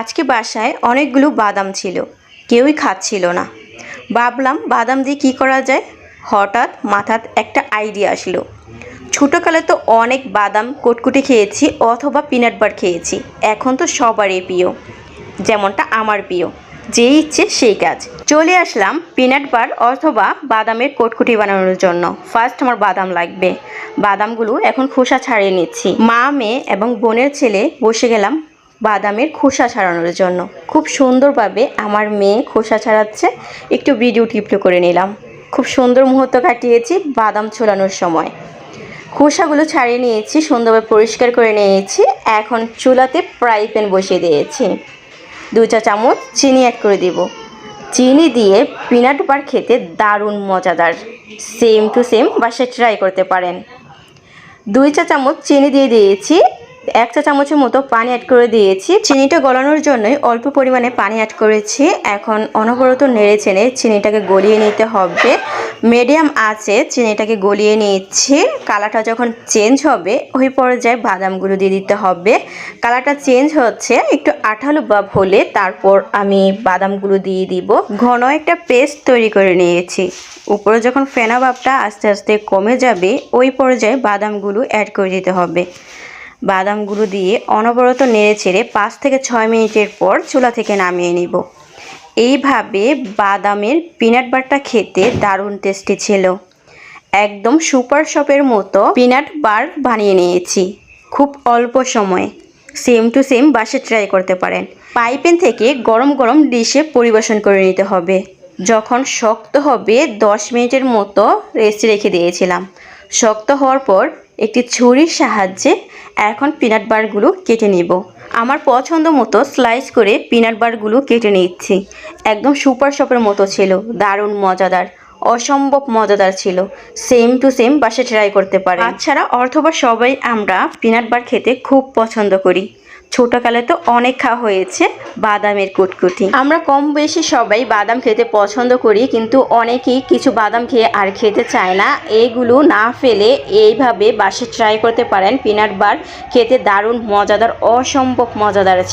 আজকে বাসায় অনেকগুলো বাদাম ছিল, কেউই খাচ্ছিল না। ভাবলাম বাদাম দিয়ে কী করা যায়? হঠাৎ মাথাত একটা আইডিয়া আসলো। ছোটোকালে তো অনেক বাদাম কুটকুটি খেয়েছি অথবা পিনাট বার খেয়েছি, এখন তো সবারই প্রিয়, যেমনটা আমার প্রিয়, যেই ইচ্ছে সেই কাজ। চলে আসলাম পিনাট বার অথবা বাদামের কটকুটি বানানোর জন্য। ফার্স্ট আমার বাদাম লাগবে। বাদামগুলো এখন খোসা ছাড়িয়ে নিচ্ছি। মা, মেয়ে এবং বোনের ছেলে বসে গেলাম বাদামের খোসা ছাড়ানোর জন্য। খুব সুন্দরভাবে আমার মেয়ে খোসা ছাড়াচ্ছে। একটু ভিডিও টিপটো করে নিলাম। খুব সুন্দর মুহূর্ত কাটিয়েছি বাদাম ছোলানোর সময়। খোসাগুলো ছাড়িয়ে নিয়েছি, সুন্দরভাবে পরিষ্কার করে নিয়েছি। এখন চুলাতে ফ্রাই প্যান বসিয়ে দিয়েছি। দু চা চামচ চিনি অ্যাড করে দিব। চিনি দিয়ে পিনাট বার খেতে দারুণ মজাদার। সেম টু সেম বাসায় ট্রাই করতে পারেন। দুই চা চামচ চিনি দিয়ে দিয়েছি। এক চা চামচের মতো পানি অ্যাড করে দিয়েছি। চিনিটা গলানোর জন্যই অল্প পরিমাণে পানি অ্যাড করেছি। এখন অনবরত নেড়ে চেড়ে চিনিটাকে গলিয়ে নিতে হবে। মিডিয়াম আছে, চিনিটাকে গলিয়ে নিচ্ছি। কালারটা যখন চেঞ্জ হবে, ওই পর্যায়ে বাদামগুলো দিয়ে দিতে হবে। কালারটা চেঞ্জ হচ্ছে, একটু আঠালো ভাব হলে তারপর আমি বাদামগুলো দিয়ে দিব। ঘন একটা পেস্ট তৈরি করে নিয়েছি। উপরে যখন ফেনা ভাবটা আস্তে আস্তে কমে যাবে, ওই পর্যায়ে বাদামগুলো অ্যাড করে দিতে হবে। বাদামগুলো দিয়ে অনবরত নেড়ে ছেড়ে পাঁচ থেকে ছয় মিনিটের পর চুলা থেকে নামিয়ে নিব। এইভাবে বাদামের পিনাট বারটা খেতে দারুণ টেস্টি ছিল। একদম সুপার শপের মতো পিনাট বার বানিয়ে নিয়েছি। খুব অল্প সময়ে। সেম টু সেম বাসে ট্রাই করতে পারেন। পাইপেন থেকে গরম গরম ডিশে পরিবেশন করে নিতে হবে। যখন শক্ত হবে, দশ মিনিটের মতো রেস্ট রেখে দিয়েছিলাম। শক্ত হওয়ার পর একটি ছুরির সাহায্যে এখন পিনাট বারগুলো কেটে নেব। আমার পছন্দ মতো স্লাইস করে পিনাট বারগুলো কেটে নিচ্ছি। একদম সুপার শপের মতো ছিল, দারুণ মজাদার, অসম্ভব মজাদার ছিল। সেম টু সেম বাসে ট্রাই করতে পারে তাছাড়া অর্থবা সবাই আমরা পিনাট বার খেতে খুব পছন্দ করি। ছোটকালে তো অনেক খাওয়া হয়েছে বাদামের কুটকুটি। আমরা কম বেশি সবাই বাদাম খেতে পছন্দ করি, কিন্তু অনেকেই কিছু বাদাম খেয়ে আর খেতে চায় না। এইগুলো না ফেলে এইভাবে বাসে ট্রাই করতে পারেন। পিনাট বার খেতে দারুণ, মজাদার, অসম্ভব মজাদার